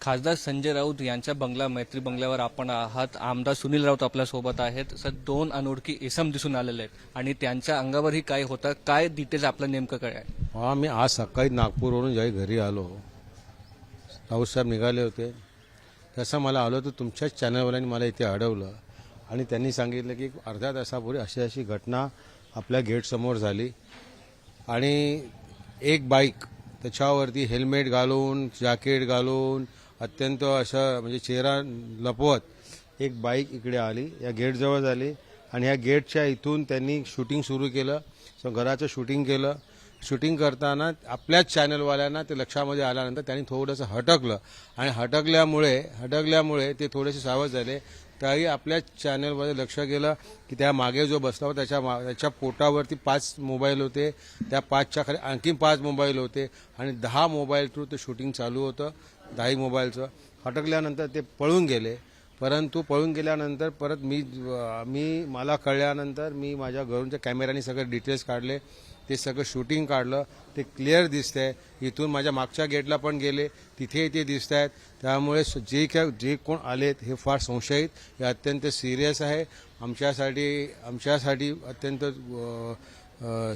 खासदार संजय राऊत यांच्या बंगला मैत्री बंगल्यावर आपण आहात. आमदार सुनील राऊत आपल्यासोबत आहेत. सर दोन अनोळखी इसम दिसून आलेले आहेत. आणि त्यांच्या अंगावरही काय होतं? काय डिटेल्स आपलं नेमकं काय आहे? हा मी आज सकाळी नागपूरवरून ज्याही घरी आलो राऊतसाहेब निघाले होते. तसं मला आलो तर तुमच्याच चॅनलवाल्यांनी मला इथे अडवलं. आणि त्यांनी सांगितलं की अर्ध्या तासापूर्वी अशी अशी घटना आपल्या गेटसमोर झाली. आणि एक बाईक त्याच्यावरती हेल्मेट घालून जॅकेट घालून अत्यंत असं म्हणजे चेहरा लपवत एक बाईक इकडे आली या गेटजवळ झाली आणि ह्या गेटच्या इथून त्यांनी शूटिंग सुरू केलं. घराचं शूटिंग केलं. शूटिंग करताना आपल्याच चॅनलवाल्यांना ते लक्षामध्ये आल्यानंतर त्यांनी थोडंसं हटकलं. आणि हटकल्यामुळे हटकल्यामुळे ते थोडेसे सावध झाले. त्याही आपल्याच चॅनलमध्ये लक्ष गेलं की त्या मागे जो बसला होता त्याच्या मा त्याच्या पोटावरती पाच मोबाईल होते. त्या पाचच्या खाली आणखी पाच मोबाईल होते. आणि दहा मोबाईल थ्रू ते शूटिंग चालू होतं. दहाही मोबाईलचं. हटकल्यानंतर ते पळून गेले. परंतु पळून गेल्यानंतर परत मी मी मला कळल्यानंतर मी माझ्या घरूनच्या कॅमेऱ्याने सगळे डिटेल्स काढले. ते सगळं शूटिंग काढलं. ते क्लिअर दिसतंय. इथून माझ्या मागच्या गेटला पण गेले. तिथे ते दिसत आहेत त्यामुळे जे काय जे कोण आलेत हे फार संशयित. हे अत्यंत सिरियस आहे. आमच्यासाठी आमच्यासाठी अत्यंत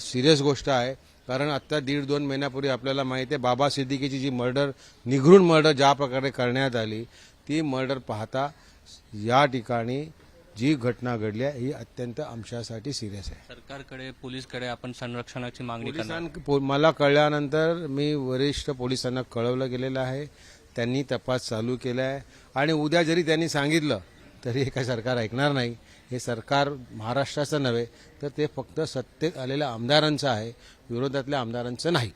सिरियस गोष्ट आहे. कारण आत्ता दीड दोन महिन्यापूर्वी आपल्याला माहिती आहे बाबा सिद्दीकीची जी मर्डर निघरून मर्डर ज्या प्रकारे करण्यात आली ती मर्डर पाहता या ठिकाणी जी घटना घडली आहे ही अत्यंत आमच्यासाठी सिरियस आहे. सरकारकडे पोलीसकडे आपण संरक्षणाची मागणी करणार मला कळल्यानंतर मी वरिष्ठ पोलिसांना कळवलं गेलेलं आहे. त्यांनी तपास चालू केला आहे आणि उद्या जरी त्यांनी सांगितलं तरी हे काय सरकार ऐकणार नाही. हे सरकार महाराष्ट्राचं नव्हे तर ते फक्त सत्तेत आलेल्या आमदारांचं आहे विरोधातल्या आमदारांचं नाही.